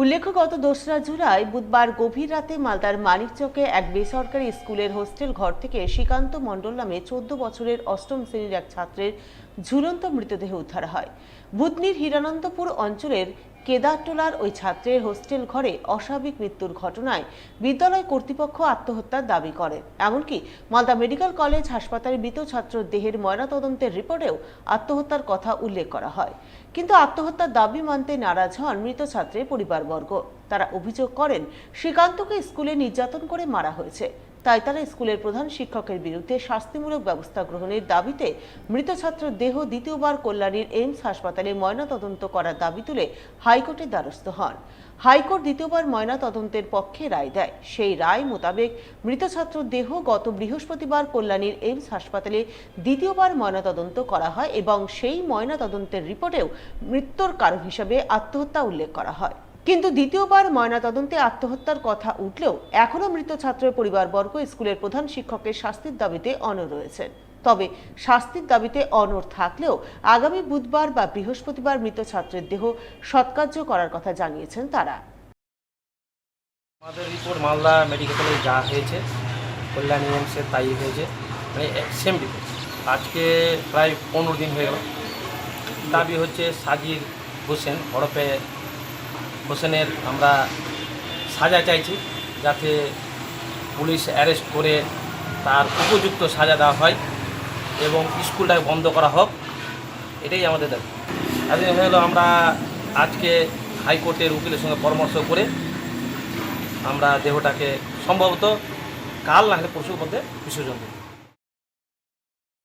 উল্লেখ্য, গত দোসরা জুলাই বুধবার গভীর রাতে মালদার মানিকচকে এক বেসরকারি স্কুলের হোস্টেল ঘর থেকে শ্রীকান্ত মণ্ডল নামে চোদ্দ বছরের অষ্টম শ্রেণির এক ছাত্রের ঝুলন্ত মৃতদেহ উদ্ধার হয়। বুধনির হিরানন্দপুর অঞ্চলের কেদারটোলার ওই ছাত্রের হোস্টেল ঘরে অস্বাভাবিক মৃত্যুর ঘটনায় বিদ্যালয় কর্তৃপক্ষ আত্মহত্যার দাবি করে। এমনকি মালদা মেডিকেল কলেজ হাসপাতালে মৃত ছাত্র দেহের ময়নাতদন্তের রিপোর্টেও আত্মহত্যার কথা উল্লেখ করা হয়। কিন্তু আত্মহত্যার দাবি মানতে নারাজ হন মৃত ছাত্রের পরিবারবর্গ। তারা অভিযোগ করেন, শ্রীকান্তকে স্কুলে নির্যাতন করে মারা হয়েছে। তাই তারা স্কুলের প্রধান শিক্ষকের বিরুদ্ধে শাস্তিমূলক ব্যবস্থা গ্রহণের দাবিতে মৃত ছাত্রের দেহ দ্বিতীয়বার কল্যাণীর এইমস হাসপাতালে ময়নাতদন্ত করার দাবি তুলে হাইকোর্টের দ্বারস্থ হন। হাইকোর্ট দ্বিতীয়বার ময়না তদন্তের পক্ষে রায় দেয়। সেই রায় মোতাবেক মৃত ছাত্র দেহ গত বৃহস্পতিবার কল্যাণীর এইমস হাসপাতালে দ্বিতীয়বার ময়নাতদন্ত করা হয় এবং সেই ময়নাতদন্তের রিপোর্টেও মৃত্যুর কারণ হিসেবে আত্মহত্যা উল্লেখ করা হয়। কিন্তু দ্বিতীয়বার ময়নাতদন্তে আত্মহত্যার কথা উঠলেও এখনও মৃত ছাত্রের পরিবারবর্গ স্কুলের প্রধান শিক্ষকের শাস্তির দাবিতে অনড় রয়েছেন। তবে শাস্তির দাবিতে অনড় থাকলেও আগামী বুধবার বা বৃহস্পতিবার মৃত ছাত্রের দেহ সৎকার্য করার কথা জানিয়েছেন তারা। আমাদের রিপোর্ট মালদা মেডিকেল যা হয়েছে, কল্যাণী এমসের তাই হয়েছে মানে সেম রিপোর্ট আজকে প্রায় পনেরো দিন হয়ে গেল। দাবি হচ্ছে সাজির হোসেন হরপে হোসেনের আমরা সাজা চাইছি যাতে পুলিশ অ্যারেস্ট করে তার উপযুক্ত সাজা দেওয়া হয় এবং স্কুলটাকে বন্ধ করা হোক, এটাই আমাদের দাবি। হয়ে গেলো আমরা আজকে হাইকোর্টের উকিলের সঙ্গে পরামর্শ করে আমরা দেহটাকে সম্ভবত কাল না হলে পরশুর মধ্যে বিসর্জন দেব।